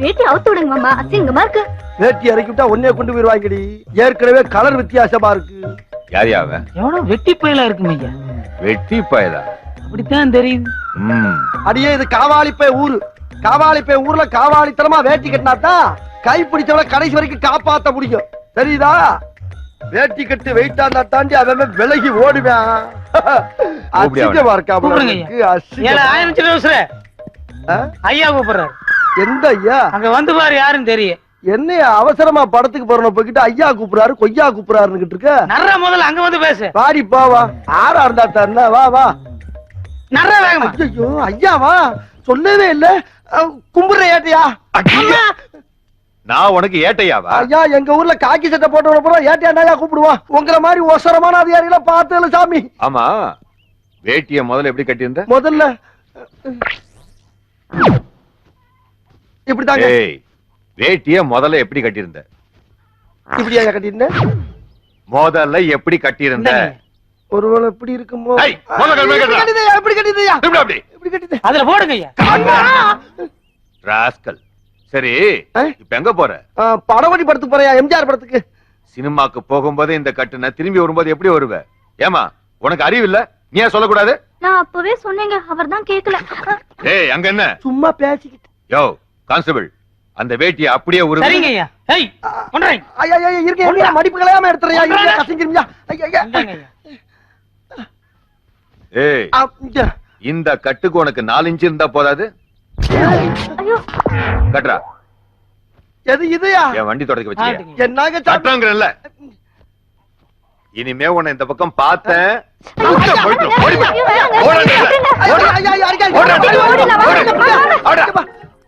வேட்டி அவுத்து விடுங்க மாமா. அசிங்கமா இருக்கு. வேட்டி இறக்கி விட்டா ஒன்னே கொண்டு போயிருவாங்கடி ஏற்கனவே கலர் வித்தியாசமா இருக்கு. யார் யாவ எவனோ வெட்டி பயலா இருக்கும் ஐயா வெட்டி பயலா? அப்படித்தான் தெரியுது. அடியே இது காவாலிப்பை ஊரு. காவாலிப்பை ஊர்ல காவாலித்தனமா வேட்டி கட்டினாதான் கை பிடிச்சவள கடைசி வரைக்கும் காப்பாத்த முடியும். தெரியுதா? வேட்டி கட்டு வெயிட்டா இருந்தா தாண்டி அவன் விலகி ஓடுவேன். அசிங்கமா ஐயா. அவசர ஐயா கூப்பிடுறாரு. எந்த ஐயா அங்க வந்து பாரு யாருன்னு தெரியும் என்னையா அவசரமா படத்துக்கு போறணும் போய்கிட்டு ஐயா கூப்பிடுறாரு கொய்யா கூப்பிடுறாருன்னு இருக்க? நர்ற முதல்ல அங்க வந்து பேசு. வாடி பா வா. ஆறா இருந்தா தானே வா வா. நர்ற வேகமா. ஐயோ ஐயாவா சொல்லவே இல்ல. அஹ், கும்பிடுற ஏட்டையா. நான் உனக்கு ஏட்டையாவா? ஐயா எங்க ஊர்ல காக்கி சட்டை போட்டவன பூரா ஏட்டையா கூப்பிடுவான் உங்களை மாதிரி ஒசரமான அதிகாரிகளை பார்த்தேன் சாமி. ஆமா. வேட்டிய முதல்ல எப்படி கட்டியிருந்த? முதல்ல இப்படிதாங்க. ஏய் வேட்டிய முதல்ல எப்படி கட்டியிருந்த? இப்படியா கட்டிருந்தேன் முதல்ல எப்படி கட்டியிருந்த. ஒருவேளை இப்படி இருக்குமோ? கட்டு. கட்டிதையா இப்படி கட்டிதையா இப்படி அப்படி இப்படி கட்டிதே அதுல போடுங்க ஐயா. ராஸ்கல். சரி? இப்ப எங்க போற? படவடி படத்துக்கு போறியா எம்ஜிஆர் படத்துக்கு? சினிமாக்கு போகும்போது இந்த கட்டுன திரும்பி வரும்போது எப்படி வருவ? ஏமா உனக்கு அறிவு இல்ல? நீ ஏன் சொல்லக்கூடாது? நான் அப்பவே சொன்னேங்க அவர் தான் கேக்கல. ஏய் அங்க என்ன? சும்மா பேசிக்கிட்டு. யோ கான்ஸ்டபிள் அந்த வேட்டியை அப்படியே உருவு சரிங்க ஐயா ஏய் பண்றேன் ஐயா ஐயா ஐயா, இருங்க இருங்க மடிப்பு கலையாம எடுத்துறியா இருங்க ஒன்றாக. கசங்கிருமியா ஐயா ஏய். இந்த கட்டுக்கு உனக்கு நாலு இன்ச்சு இருந்தா போதாது ஐயோ கட்டுறா எது இதுயா என் வண்டி தொடக்க ஆட்டுங்க. என்னங்க சாமி? கட்டுறங்கிறல்ல இனிமே உன்னை இந்த பக்கம் பார்த்தேன் ஓடி ஓடு, ஓடு, ஓடு, ஓடு, ஐயா, ஓடு. ஐயா,